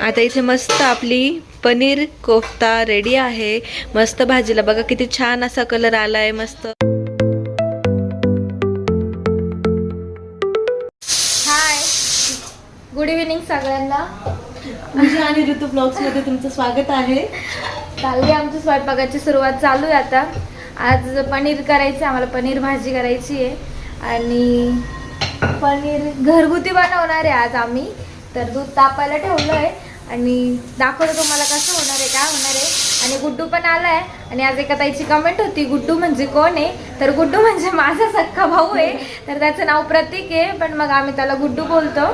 आता इथे मस्त आपली पनीर कोफ्ता रेडी आहे. मस्त भाजीला बघा किती छान असा कलर आलाय मस्त. हाय गुड इव्हिनिंग सगळ्यांना. पूजा आणि ऋतू ब्लॉग्समध्ये तुमचं स्वागत आहे. चालली आमची स्वयंपाकाची सुरुवात चालू आहे आता. आज पनीर करायचं आम्हाला पनीर भाजी करायची आहे. आणि पनीर घरगुती बनवणार आहे आज आम्ही. तर दूध तापायला ठेवलं आहे आणि दाखवलं तुम्हाला कसं होणार आहे काय होणार आहे. आणि गुड्डू पण आलाय. आणि आज एका ताईची कमेंट होती गुड्डू म्हणजे कोण आहे? तर गुड्डू म्हणजे माझा सख्खा भाऊ आहे. तर त्याचं नाव प्रतीक आहे पण मग आम्ही त्याला गुड्डू बोलतो.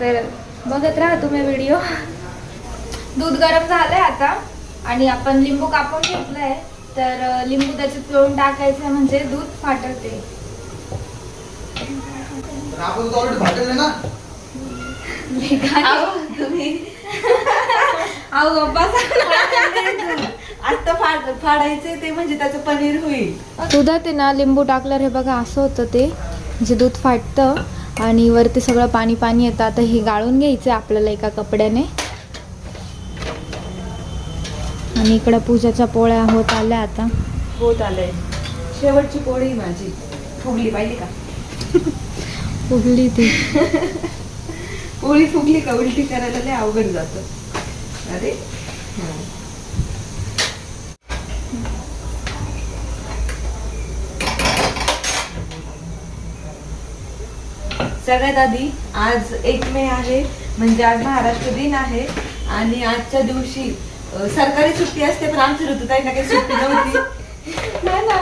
तर बघत राहा तुम्ही व्हिडिओ दूध गरम झालंय आता. आणि आपण लिंबू कापून घेतलंय. तर अं, लिंबू त्याच्यात पिळून टाकायचं म्हणजे दूध फाटते पण आपण अहो आता फाड फाडायचे ते म्हणजे त्याचं पनीर होईल. दुधात ना लिंबू टाकल्यावर हे बघा असं होतं ते म्हणजे दूध फाटतं आणि वरती सगळं पाणी पाणी येतं. आता हे गाळून घ्यायचं आपल्याला एका कपड्याने. आणि इकडं पूजाच्या पोळ्या होत आल्या आता. होत आलंय. शेवटची पोळी माझी. फुगली पाहिजे का? उघडली ती. पोळी फुगली का उलटी करायला लय अवघड जात. अरे सगळ्यात आधी आज एक मे आहे म्हणजे आज महाराष्ट्र दिन आहे आणि आजच्या दिवशी सरकारी सुट्टी असते पण आमची ऋतुताईंना काही सुट्टी नव्हती. नाही ना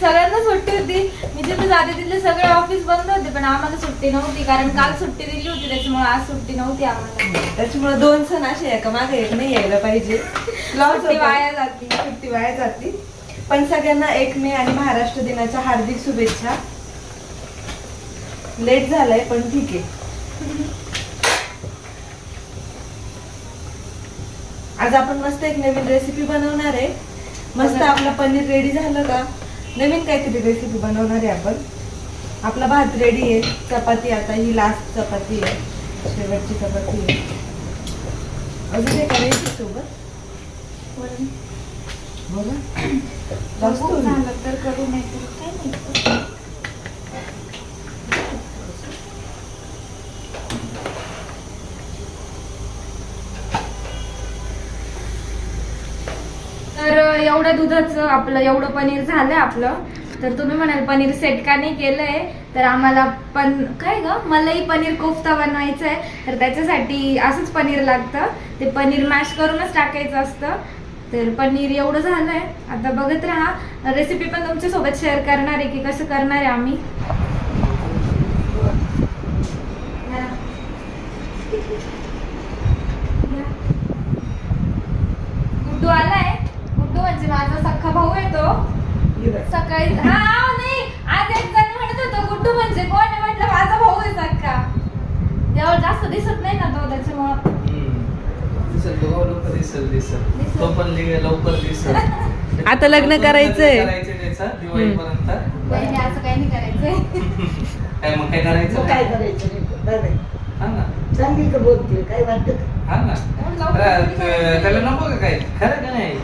सगळ्यांना सुट्टी होती. मी जिथे जाते तिथले सगळे ऑफिस बंद होते पण आम्हाला सुट्टी नव्हती कारण काल सुट्टी दिली होती त्याच्यामुळे आज सुट्टी नव्हती आम्हाला. त्याच्यामुळे दोन सण असे एका मागे एक नाही यायला पाहिजे. सुट्टी. वाया जाती. सुट्टी वाया जाते. पण सगळ्यांना एक मे आणि महाराष्ट्र दिनाच्या हार्दिक शुभेच्छा. लेट झालाय पण ठीक आहे. आज आपण मस्त एक नवीन रेसिपी बनवणार आहे. मस्त आपलं पनीर रेडी झालं का? नवीन काहीतरी रेसिपी बनवणार आहे आपण. आपला भात रेडी आहे. चपाती आता ही लास्ट चपाती आहे. शेवटची चपाती आहे. अजून काय करायची सोबत? बघा. होईल. झालं तर करू नाही तर काय नाही तर एवढ्या दुधाचं आपलं एवढं पनीर झालंय आपलं. तर तुम्ही म्हणाल पनीर सेट का नाही केलंय? तर आम्हाला पण काय ग? मलाही पनीर कोफ्ता बनवायचा आहे. तर त्याच्यासाठी असंच पनीर लागतं. ते पनीर मॅश करूनच टाकायचं असतं. तर पनीर एवढं झालंय. आता बघत राहा. रेसिपी पण तुमच्यासोबत शेअर करणार आहे की कसं करणार आहे आम्ही. गुड्डू आलाय? म्हणजे माझा सख्खा भाऊ आहे तो सकाळी हा अहो, नाही. आज एक जण म्हणत होतो गुड्डू म्हणजे कोण म्हटलं माझा भाऊ आहे सख्खा. तेव्हा जास्त दिसत नाही ना तो त्याच्यामुळं. दिसल बघा लवकर दिसल दिसल. दिसल. तो पण लिह- लवकर दिसल. आता लग्न करायचंय. दिवाळीपर्यंत. असं काही नाही करायचंय. काय मग काय करायचं? काय करायचं. हा ना. चांगली का बोलते काय वाटत? हा ना. त्याला नको का काय? खरं का नाही?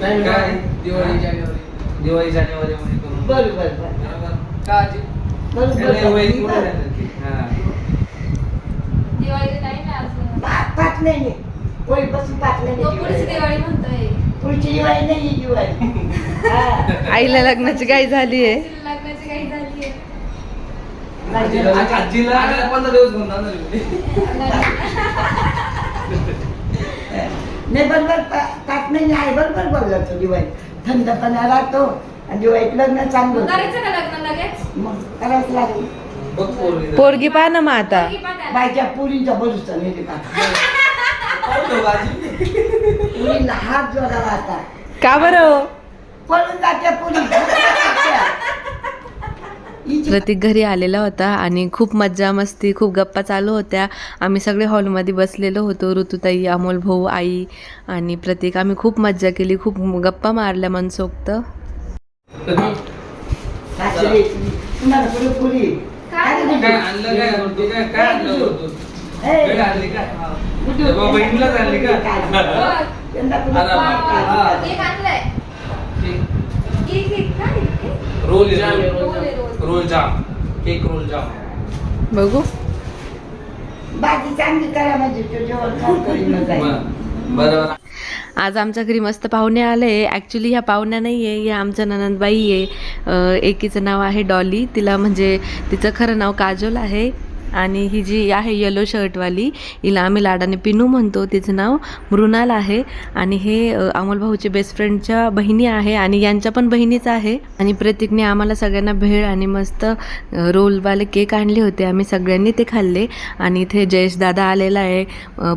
काय दिवाळी जानेवारी दिवाळी जानेवारी मध्ये करून बरं बरं बरं बरोबर. का आजी? बरं त्याला बरं वय बरं. कुठं झालं की? हा. अजून पाच नाही पाच तो पुढची दिवाळी. दिवाळी म्हणतोय पुढची दिवाळी नाही ही दिवाळी हा. आईला लग्नाची काय झाली आहे तिला लग्नाची काही झाली आहे आजीला आजीला- आजीला पंधरा दिवस घेऊन जाणार आहे मी. नाही बरोबर पा- पाच महिने आहे बरोबर बोलला तो दिवाळी. थंडपणा राहतो आणि दिवाळीत लग्न चांगलं. करायचं का लग्न लगेच? मग करावंच लागेल. पोरगी. पहा ना मग आता. बायच्या पुरींचा भरोसा नाही? पुरीला हात जोडावा आता. का बरं? पळून जात्या पुरी. प्रतीक घरी आलेला होता आणि खूप मज्जा मस्ती खूप गप्पा चालू होत्या. आम्ही सगळे हॉलमध्ये बसलेलो होतो. ऋतुताई अमोल भाऊ आई आणि प्रतीक. आम्ही खूप मज्जा केली खूप गप्पा मारल्या मनसोक्त. रोल आहे, roll. Jam. Cake roll jam. बघू. भाजी चांगली करा म्हणजे तो जेवण खाऊन करीन मग जाईल. बरं. बरं आज आमच्या घरी मस्त पाहुणे आले. ॲक्च्युली ह्या पाहुण्या नाही आहे या आमच्या ननंदबाई आहे. अं, एकीचं नाव आहे डॉली. तिला म्हणजे तिचं खरं नाव काजोल आहे. आणि ही जी आहे येलो शर्टवाली हिला आम्ही लाडाने पिनू म्हणतो तिचं नाव मृणाल आहे. आणि हे अमोल भाऊचे बेस्ट फ्रेंडच्या बहिणी आहे आणि यांच्या पण बहिणीच आहे. आणि प्रतीकने आम्हाला सगळ्यांना भेळ आणि मस्त रोलवाले केक आणले होते. आम्ही सगळ्यांनी ते खाल्ले. आणि इथे जयेश दादा आलेला आहे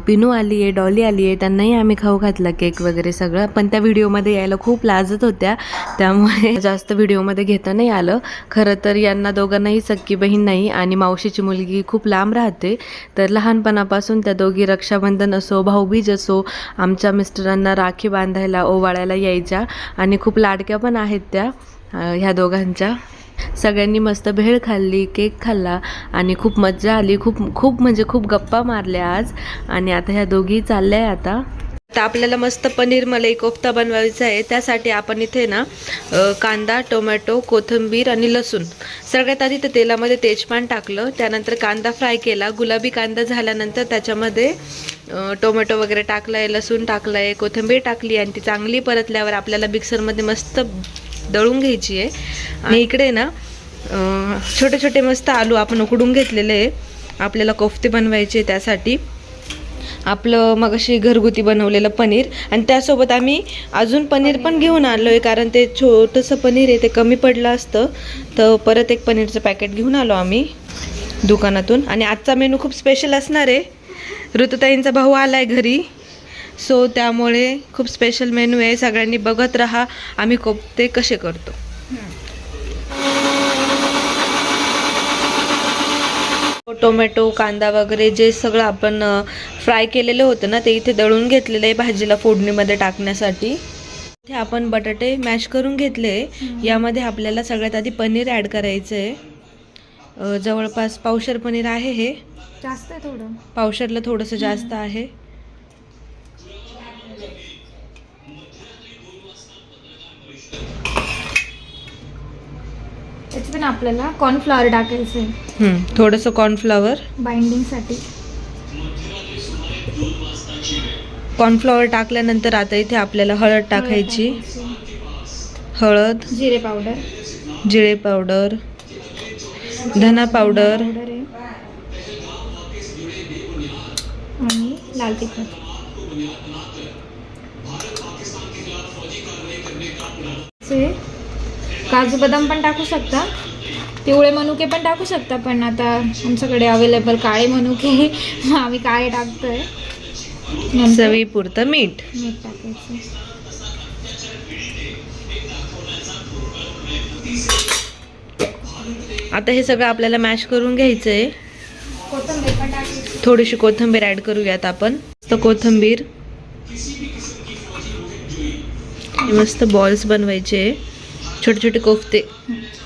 पिनू आली आहे डॉली आली आहे. त्यांनाही आम्ही खाऊ घातला केक वगैरे सगळं. पण त्या व्हिडिओमध्ये यायला खूप लाजत होत्या. त्यामुळे जास्त व्हिडिओमध्ये घेता नाही आलं. खरं तर यांना दोघांनाही सक्की बहीण नाही आणि मावशीची मुलगी खूप लांब राहते. तर लहानपणापासून त्या दोघी रक्षाबंधन असो भाऊबीज असो आमच्या मिस्टरांना राखी बांधायला ओवाळायला यायच्या आणि खूप लाडक्या पण आहेत त्या ह्या दोघांच्या. सगळ्यांनी मस्त भेळ खाल्ली केक खाल्ला आणि खूप मज्जा आली. खूप खूप म्हणजे खूप गप्पा मारल्या आज आणि आता ह्या दोघी चालल्या आहे आता. आता आपल्याला मस्त पनीर मलाई कोफ्ता बनवायचा आहे. त्यासाठी आपण इथे ना कांदा टोमॅटो कोथिंबीर आणि लसूण. सगळ्यात आधी तर तेलामध्ये तेजपान टाकलं. त्यानंतर कांदा फ्राय केला. गुलाबी कांदा झाल्यानंतर त्याच्यामध्ये टोमॅटो वगैरे टाकलं आहे लसूण टाकलं आहे कोथिंबीर टाकली आणि ती चांगली परतल्यावर आपल्याला मिक्सरमध्ये मस्त दळून घ्यायची आहे. आणि इकडे ना छोटे छोटे मस्त आलू आपण उकडून घेतलेले आहे. आपल्याला कोफ्ते बनवायचे त्यासाठी. आपलं मगाशी घरगुती बनवलेलं पनीर. आणि त्यासोबत आम्ही अजून पनीर पण घेऊन आलो आहे कारण ते छोटंसं पनीर आहे ते कमी पडलं असतं. तर परत एक पनीरचं पॅकेट घेऊन आलो आम्ही दुकानातून. आणि आजचा मेनू खूप स्पेशल असणार आहे. ऋतुताईंचा भाऊ आला आहे घरी. सो त्यामुळे खूप स्पेशल मेनू आहे. सगळ्यांनी बघत राहा. आम्ही कोपते कसे करतो. टोमॅटो कांदा वगैरे जे सगळं आपण फ्राय केलेलं होतं ना ते इथे दळून घेतलेलं आहे भाजीला फोडणीमध्ये टाकण्यासाठी. इथे आपण बटाटे मॅश करून घेतले. यामध्ये आपल्याला सगळ्यात आधी पनीर ॲड करायचं आहे जवळपास पावशर पनीर आहे हे. जास्त आहे थोडं. पावशरला थोडंसं जास्त आहे. त्याच्यात ना आपल्याला कॉर्नफ्लॉवर टाकायचं आहे हं, थोडंसं कॉर्नफ्लॉवर बाइंडिंगसाठी कॉर्नफ्लॉवर टाकल्यानंतर आता इथे आपल्याला हळद टाकायची. हळद. जिरे पावडर. जिरे पावडर. धना पावडर. पावडर आहे. आणि लाल तिखट. ते काजू बदाम पण टाकू शकता. पिवळे मनुके पण टाकू शकता पण आता आमच्याकडे अवेलेबल काळे मनुके आम्ही काळे टाकतोय. चवीपुरतं मीठ. मीठ टाकायचं. आता हे सगळं आपल्याला मॅश करून घ्यायचं आहे कोथिंबीर पण टाकायची. थोडीशी कोथिंबीर ॲड करूयात आपण. तर कोथिंबीर. मस्त बॉल्स बनवायचे. छोटे छोटे कोफ्ते.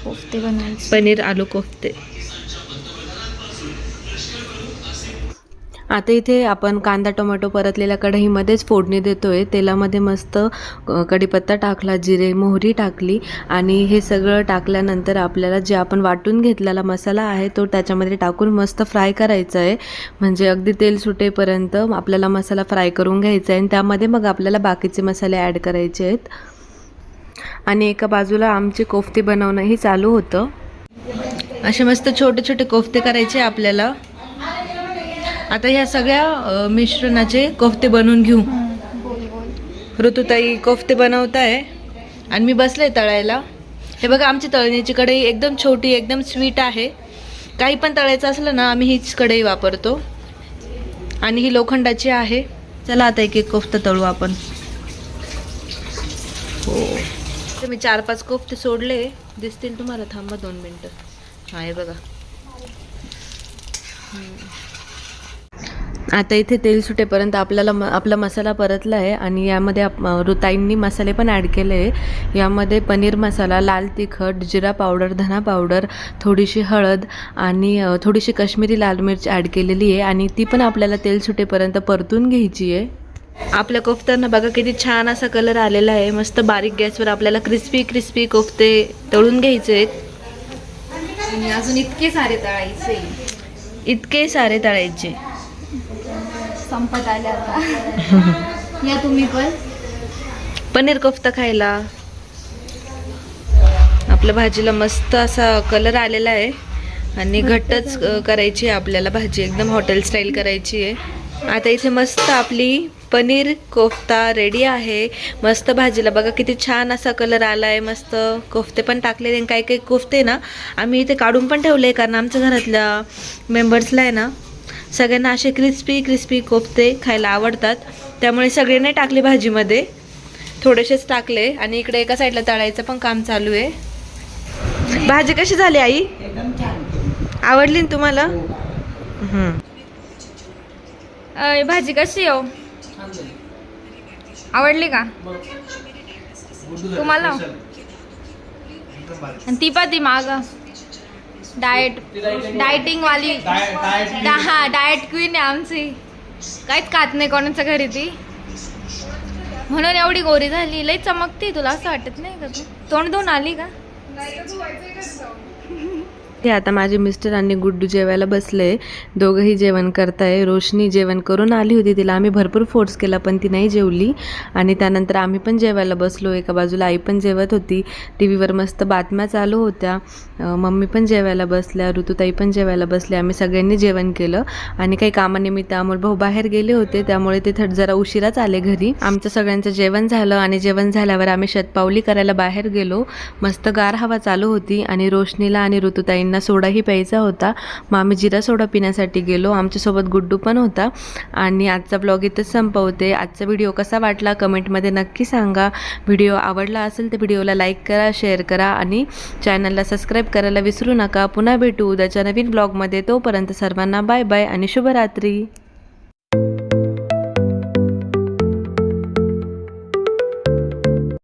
कोफ्ते बनवायचे पनीर आलू कोफ्ते. आता इथे आपण कांदा टोमॅटो परतलेल्या कढईमध्येच फोडणी देतोय. तेलामध्ये मस्त कढीपत्ता टाकला जिरे मोहरी टाकली आणि हे सगळं टाकल्यानंतर आपल्याला जे आपण वाटून घेतलेला मसाला आहे तो त्याच्यामध्ये टाकून मस्त फ्राय करायचा आहे. म्हणजे अगदी तेल सुटेपर्यंत आपल्याला मसाला फ्राय करून घ्यायचा आहे आणि त्यामध्ये मग आपल्याला बाकीचे मसाले ॲड करायचे आहेत. आणि एका बाजूला आमचे कोफ्ते बनवणंही चालू होतं. असे मस्त छोटे छोटे कोफ्ते करायचे आपल्याला. आता ह्या सगळ्या मिश्रणाचे कोफ्ते बनवून घेऊ. ऋतुताई कोफ्ते बनवत आहे आणि मी बसले तळायला. हे बघा आमची तळण्याची कढई एकदम छोटी एकदम स्वीट आहे. काही पण तळायचं असलं ना आम्ही हीच कढई वापरतो. आणि ही लोखंडाची आहे. चला आता एक एक कोफ्ता तळू आपण. हो. तर मी चार पाच कोफ्ते सोडले. दिसतील तुम्हाला. थांबा दोन मिनटं. हा हे बघा. आता इथे तेल सुटेपर्यंत आपल्याला म आपला मसाला परतला आहे आणि यामध्ये आप रुताईंनी मसाले पण ॲड केले. आहे यामध्ये पनीर मसाला लाल तिखट जिरा पावडर धना पावडर थोडीशी हळद आणि थोडीशी काश्मीरी लाल मिरची ॲड केलेली आहे. आणि ती पण आपल्याला तेल सुटेपर्यंत परतून घ्यायची आहे. आपल्या कोफ्त्यांना बघा किती छान असा कलर आलेला आहे. मस्त बारीक गॅसवर आपल्याला क्रिस्पी क्रिस्पी कोफ्ते तळून घ्यायचे आहेत. आणि अजून इतके सारे तळायचे. इतके सारे तळायचे. संपत आले आता. या तुम्ही पण. पनीर कोफ्ता खायला. आपल्या भाजीला मस्त असा कलर आलेला आहे. आणि घट्टच करायची आहे आपल्याला भाजी. एकदम हॉटेल स्टाईल करायची आहे. आता इथे मस्त आपली पनीर कोफ्ता रेडी आहे. मस्त भाजीला बघा किती छान असा कलर आला आहे मस्त कोफ्ते पण टाकलेले आणि काही काही कोफ्ते ना आम्ही इथे काढून पण ठेवले कारण आमच्या घरातल्या मेंबर्सला आहे ना सगळ्यांना असे क्रिस्पी क्रिस्पी कोफ्ते खायला आवडतात. त्यामुळे सगळे नाही टाकले भाजीमध्ये. थोडेसेच टाकले आणि इकडे एका साईडला तळायचं पण काम चालू आहे. भाजी कशी झाली आई. आवडली ना तुम्हाला. अय, भाजी कशी हो? आवडली का? तुम्हाला? आणि ती पण ती माग. डाएट डाएटिंग वाली हा डाएट क्वीन आहे आमची. काहीच खात नाही कोणाच्या घरी ती. म्हणून एवढी गोरी झाली. लई चमकते तुला असं वाटत नाही का तू? तोंड धुवून आली का? ते आता माझे मिस्टर आणि गुड्डू जेवायला बसले. दोघंही जेवण करताय. रोशनी जेवण करून आली होती तिला. आम्ही भरपूर फोर्स केला पण ती नाही जेवली. आणि त्यानंतर आम्ही पण जेवायला बसलो. एका बाजूला आई पण जेवत होती. टी व्हीवर मस्त बातम्या चालू होत्या. मम्मी पण जेवायला बसल्या. ऋतुताई पण जेवायला बसल्या. आम्ही सगळ्यांनी जेवण केलं. आणि काही कामानिमित्त अमोल भाऊ बाहेर गेले होते. त्यामुळे ते थट जरा उशिराच आले घरी. आमचं सगळ्यांचं जेवण झालं आणि जेवण झाल्यावर आम्ही शतपावली करायला बाहेर गेलो. मस्त गार हवा चालू होती आणि रोशनीला आणि ऋतुताईंना सोडाही प्यायचा होता. मग आम्ही जिरा सोडा पिण्यासाठी गेलो. आमच्यासोबत गुड्डू पण होता. आणि आजचा ब्लॉग इथंच संपवते. आजचा व्हिडिओ कसा वाटला कमेंटमध्ये नक्की सांगा. व्हिडिओ आवडला असेल तर व्हिडिओला लाईक करा शेअर करा आणि चॅनलला सबस्क्राईब करायला विसरू नका. पुन्हा भेटू उद्याच्या नवीन ब्लॉगमध्ये. तोपर्यंत सर्वांना बाय बाय आणि शुभरात्री.